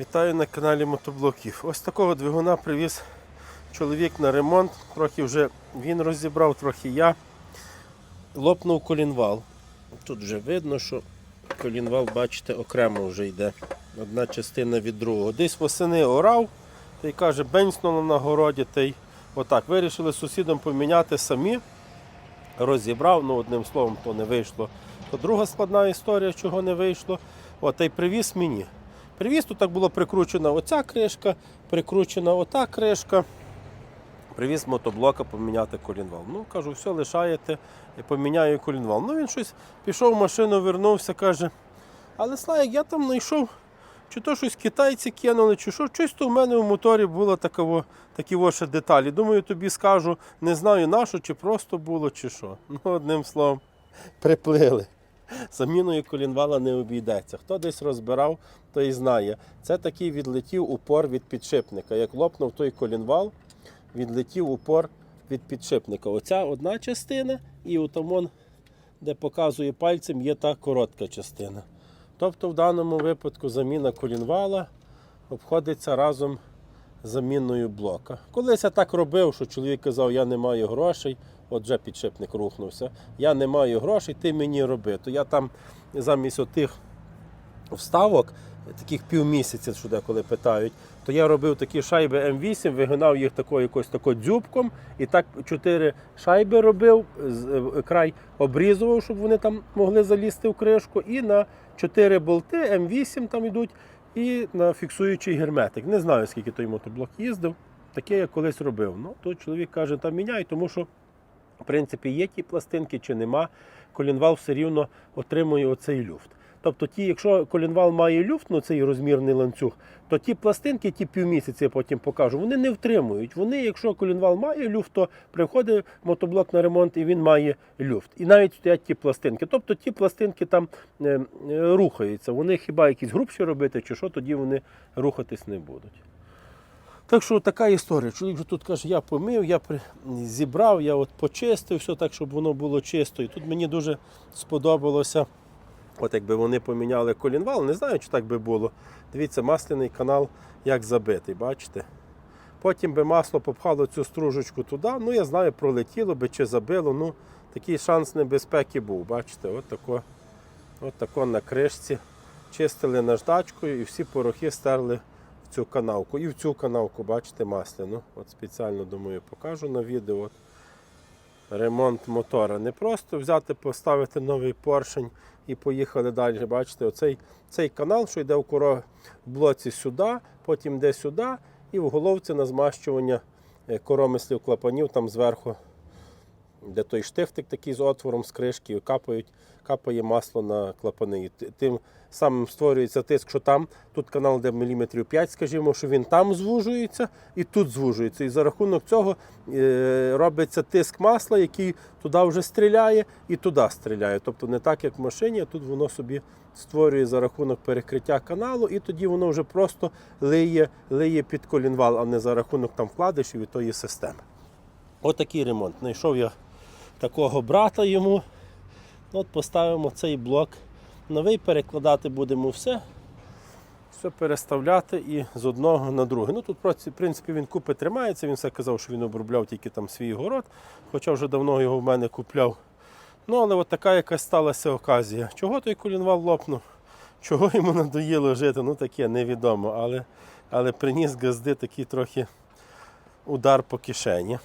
Вітаю на каналі Мотоблоків. Ось такого двигуна привіз чоловік на ремонт. Трохи вже він розібрав, трохи я. Лопнув колінвал. Тут вже видно, що колінвал, бачите, окремо вже йде. Одна частина від другого. Десь восени орав, та й каже, бенснуло на городі. Та й отак. Вирішили сусідом поміняти самі. Розібрав, ну одним словом, то не вийшло. То друга складна історія, чого не вийшло. От, та й привіз мені. Привіз, тут так було прикручена оця кришка, прикручена ота кришка. Привіз мотоблока поміняти колінвал. Ну, кажу, все, лишаєте, я поміняю колінвал. Ну, він щось пішов в машину, вернувся, каже, але Славік, я там знайшов, чи то щось китайці кинули, чи що, щось то в мене в моторі було таково, такі ось деталі. Думаю, тобі скажу, не знаю на що, чи просто було, чи що. Ну, одним словом, приплили. Заміною колінвала не обійдеться. Хто десь розбирав, той знає. Це такий відлетів упор від підшипника. Як лопнув той колінвал, відлетів упор від підшипника. Оця одна частина, і отамон, де показує пальцем, є та коротка частина. Тобто в даному випадку заміна колінвала обходиться разом з заміною блока. Колись я так робив, що чоловік казав, я не маю грошей, от вже підшипник рухнувся. Я не маю грошей, ти мені роби. То я там замість отих вставок, таких півмісяця, що деколи питають, то я робив такі шайби М8, вигинав їх такою якось тако дзюбком, і так чотири шайби робив, е, край обрізував, щоб вони там могли залізти в кришку, і на чотири болти М8 там йдуть, і на фіксуючий герметик. Не знаю, скільки той мотоблок їздив. Таке я колись робив. Ну, то чоловік каже, там міняй, тому що в принципі, є ті пластинки чи нема, колінвал все рівно отримує оцей люфт. Тобто, ті, якщо колінвал має люфт, ну цей розмірний ланцюг, то ті пластинки, ті півмісяці я потім покажу, вони не втримують. Вони, якщо колінвал має люфт, то приходить мотоблок на ремонт і він має люфт. І навіть стоять ті пластинки. Тобто ті пластинки там е, е, рухаються. Вони хіба якісь грубші робити, чи що, тоді вони рухатись не будуть. Так що така історія. Чоловік вже тут каже, я помив, я зібрав, я от почистив все так, щоб воно було чисто. І тут мені дуже сподобалося, от якби вони поміняли колінвал, не знаю, чи так би було. Дивіться, масляний канал як забитий, бачите? Потім би масло попхало цю стружечку туди, ну я знаю, пролетіло би чи забило. Ну, такий шанс небезпеки був. Бачите, от тако, от тако на кришці. Чистили наждачкою і всі порохи стерли цю канавку. І в цю канавку, бачите, масляну. От спеціально думаю, покажу на відео. Ремонт мотора. Не просто взяти, поставити новий поршень і поїхали далі. Бачите, оцей цей канал, що йде в блоці сюди, потім йде сюди, і в головці на змащування е, коромислів клапанів там зверху, де той штифтик такий з отвором, з кришки, капають, капає масло на клапани. Тим самим створюється тиск, що там, тут канал де міліметрів 5, скажімо, що він там звужується і тут звужується. І за рахунок цього е, робиться тиск масла, який туди вже стріляє і туди стріляє. Тобто не так, як в машині, а тут воно собі створює за рахунок перекриття каналу, і тоді воно вже просто лиє, лиє під колінвал, а не за рахунок там вкладишів і тої системи. Отакий ремонт. Знайшов я такого брата йому. От поставимо цей блок. Новий перекладати будемо все. Все переставляти і з одного на друге. Ну тут в принципі він купи тримається. Він все казав, що він обробляв тільки там свій город, хоча вже давно його в мене купляв. Ну, але от така якась сталася оказія. Чого той колінвал лопнув? Чого йому надоїло жити? Ну таке невідомо. Але, але приніс газди такий трохи удар по кишені.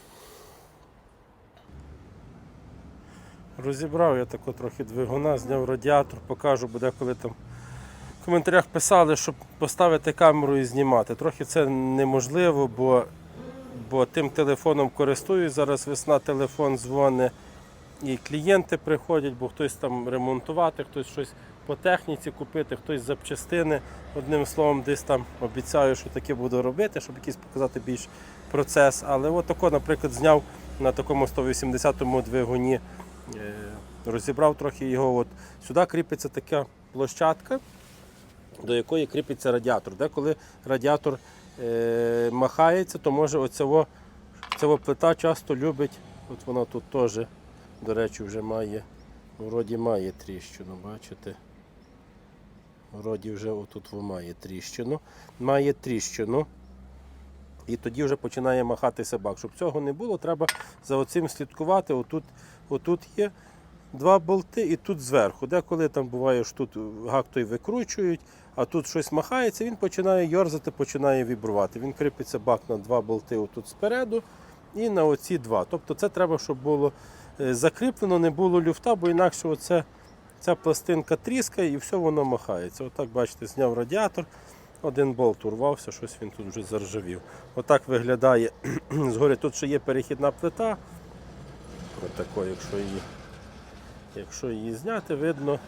Розібрав я тако трохи двигуна, зняв радіатор, покажу, буде коли там в коментарях писали, щоб поставити камеру і знімати. Трохи це неможливо, бо, бо тим телефоном користуюсь. Зараз весна, телефон дзвонить і клієнти приходять, бо хтось там ремонтувати, хтось щось по техніці купити, хтось запчастини. Одним словом, десь там обіцяю, що таке буду робити, щоб якийсь показати більш процес. Але от наприклад, зняв на такому 180-му двигуні, розібрав трохи його. От Сюди кріпиться така площадка, до якої кріпиться радіатор. Деколи радіатор е, махається, то може оцього, цього плита часто любить, от вона тут теж, до речі, вже має, вроді має тріщину, бачите? Вроді вже отут має тріщину. Має тріщину. І тоді вже починає махатися бак. Щоб цього не було, треба за оцим слідкувати. Отут, отут є два болти і тут зверху. Деколи там буває, що тут гак викручують, а тут щось махається, він починає йорзати, починає вібрувати. Він кріпиться бак на два болти отут спереду і на оці два. Тобто це треба, щоб було е, закріплено, не було люфта, бо інакше оце, ця пластинка тріскає і все воно махається. Отак, бачите, зняв радіатор. Один болт урвався, щось він тут вже заржавів. Отак виглядає згори. Тут ще є перехідна плита. Отако, якщо її, якщо її зняти, видно.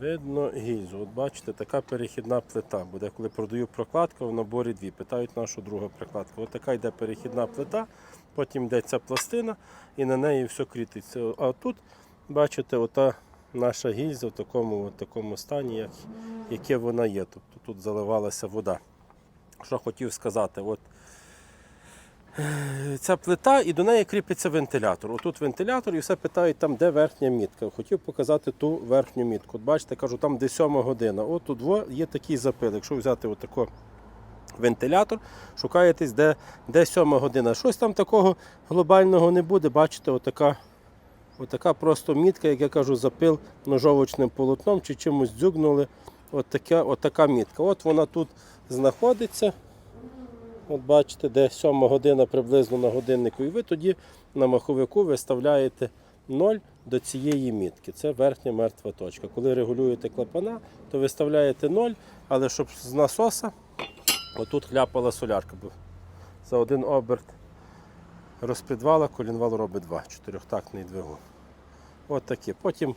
Видно гільзу. От бачите, така перехідна плита буде. Коли продаю прокладку, в наборі дві. Питають нашу другу прокладку. От така йде перехідна плита, потім йде ця пластина і на неї все крітиться. А тут, бачите, ота наша гільза в такому, от такому стані, як, яке вона є. Тобто тут заливалася вода. Що хотів сказати, от е, ця плита і до неї кріпиться вентилятор. Отут вентилятор і все питають, там, де верхня мітка. Хотів показати ту верхню мітку. От бачите, кажу, там де 7 година. От тут є такий запил. Якщо взяти отако вентилятор, шукаєтесь, де, де 7 година. Щось там такого глобального не буде. Бачите, отака, отака просто мітка, як я кажу, запил ножовочним полотном чи чимось дзюгнули. От така, мітка. От вона тут знаходиться. От бачите, де 7 година приблизно на годиннику, і ви тоді на маховику виставляєте 0 до цієї мітки. Це верхня мертва точка. Коли регулюєте клапана, то виставляєте 0, але щоб з насоса отут хляпала солярка. За один оберт розпідвала, колінвал робить 2, чотирьохтактний двигун. От такі. Потім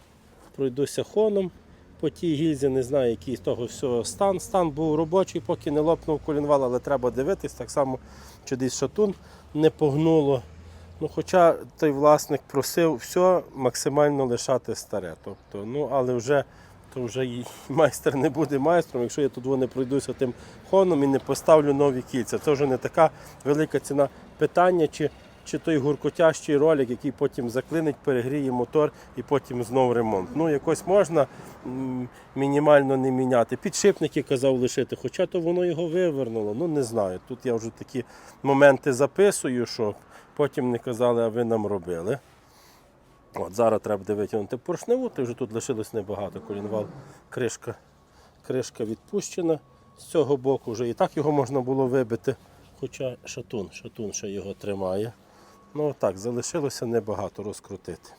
пройдуся хоном по тій гільзі, не знаю, який з того всього стан. Стан був робочий, поки не лопнув колінвал, але треба дивитись, так само, чи десь шатун не погнуло. Ну, Хоча той власник просив все максимально лишати старе. Тобто, ну, але вже, то вже і майстер не буде майстром, якщо я тут не пройдуся тим хоном і не поставлю нові кільця. Це вже не така велика ціна питання, чи, чи той гуркотящий ролик, який потім заклинить, перегріє мотор і потім знов ремонт. Ну, якось можна мінімально не міняти. Підшипники казав лишити, хоча то воно його вивернуло. Ну не знаю. Тут я вже такі моменти записую, що потім не казали, а ви нам робили. От Зараз треба буде витягнути поршневу, то вже тут лишилось небагато. Колінвал, кришка, кришка відпущена. З цього боку вже і так його можна було вибити. Хоча шатун, шатун ще його тримає. Ну так, залишилося небагато розкрутити.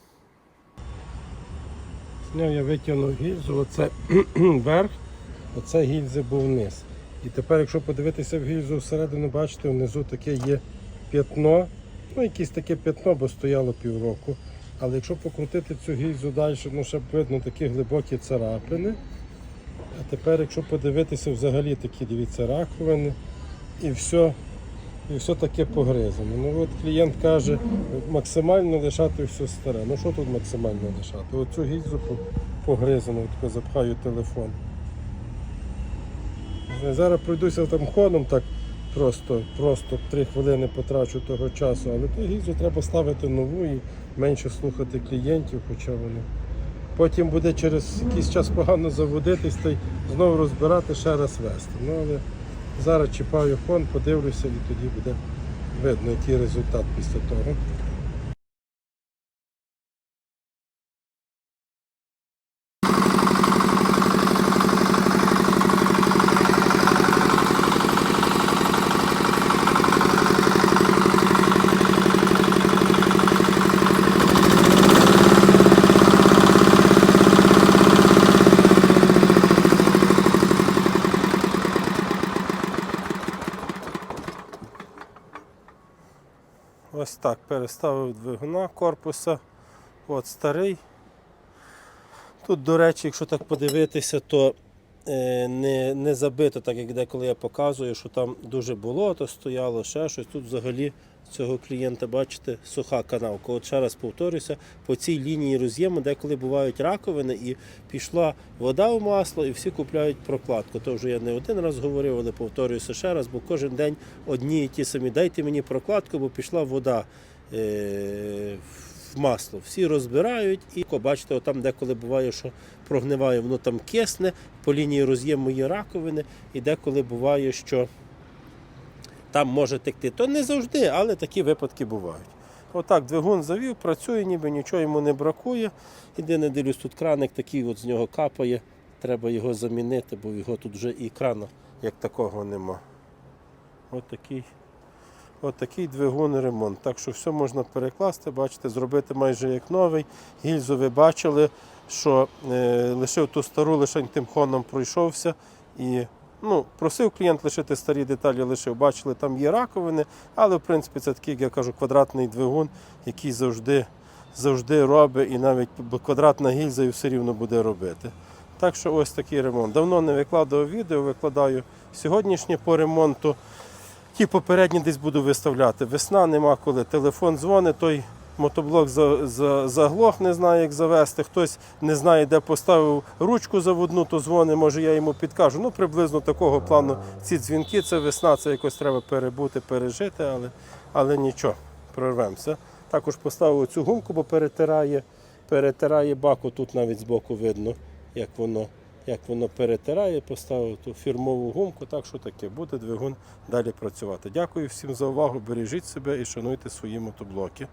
Зняв я витягнув гільзу, оце верх, оце гільзи був низ. І тепер, якщо подивитися в гільзу всередину, бачите, внизу таке є п'ятно. Ну, якесь таке п'ятно, бо стояло півроку. Але якщо покрутити цю гільзу далі, ну ще б видно такі глибокі царапини. А тепер, якщо подивитися, взагалі такі дивіться раковини і все, і все таке погризано. Ну от клієнт каже, максимально лишати все старе. Ну що тут максимально лишати? Оцю гільзу по- погризану, тако запхаю телефон. Зараз пройдуся там ходом так просто, просто 3 хвилини потрачу того часу, але ту гільзу треба ставити нову і менше слухати клієнтів, хоча вони. Потім буде через якийсь час погано заводитись та й знову розбирати, ще раз вести. Ну, але зараз чіпаю фон, подивлюся і тоді буде видно, який результат після того. Ось так переставив двигуна корпуса. От старий. Тут, до речі, якщо так подивитися, то е, не, не забито, так як деколи я показую, що там дуже болото стояло, ще щось. Тут взагалі цього клієнта, бачите, суха канавка. От ще раз повторюся, по цій лінії роз'єму деколи бувають раковини і пішла вода в масло, і всі купляють прокладку. То вже я не один раз говорив, але повторююся ще раз, бо кожен день одні і ті самі. Дайте мені прокладку, бо пішла вода е, в масло. Всі розбирають і бачите, там деколи буває, що прогниває, воно там кисне, по лінії роз'єму є раковини, і деколи буває, що там може текти. То не завжди, але такі випадки бувають. Отак двигун завів, працює, ніби нічого йому не бракує. Єдине, дивлюсь, тут краник такий от з нього капає. Треба його замінити, бо його тут вже і крана як такого нема. От такий, от такий двигун ремонт. Так що все можна перекласти, бачите, зробити майже як новий. Гільзу ви бачили, що е, лишив ту стару, лише тим хоном пройшовся. І ну, просив клієнт лишити старі деталі, лишив. Бачили, там є раковини, але в принципі це такий, як я кажу, квадратний двигун, який завжди, завжди робить, і навіть квадратна гільза і все рівно буде робити. Так що ось такий ремонт. Давно не викладав відео, викладаю сьогоднішнє по ремонту. Ті попередні десь буду виставляти. Весна нема коли. Телефон дзвонить, той мотоблок за, за, заглох, не знає, як завести. Хтось не знає, де поставив ручку заводну, то дзвонить, може я йому підкажу. Ну, приблизно такого плану ці дзвінки, це весна, це якось треба перебути, пережити, але, але нічого, прорвемося. Також поставив цю гумку, бо перетирає, перетирає баку, тут навіть збоку видно, як воно. Як воно перетирає, поставив ту фірмову гумку, так що таке, буде двигун далі працювати. Дякую всім за увагу, бережіть себе і шануйте свої мотоблоки.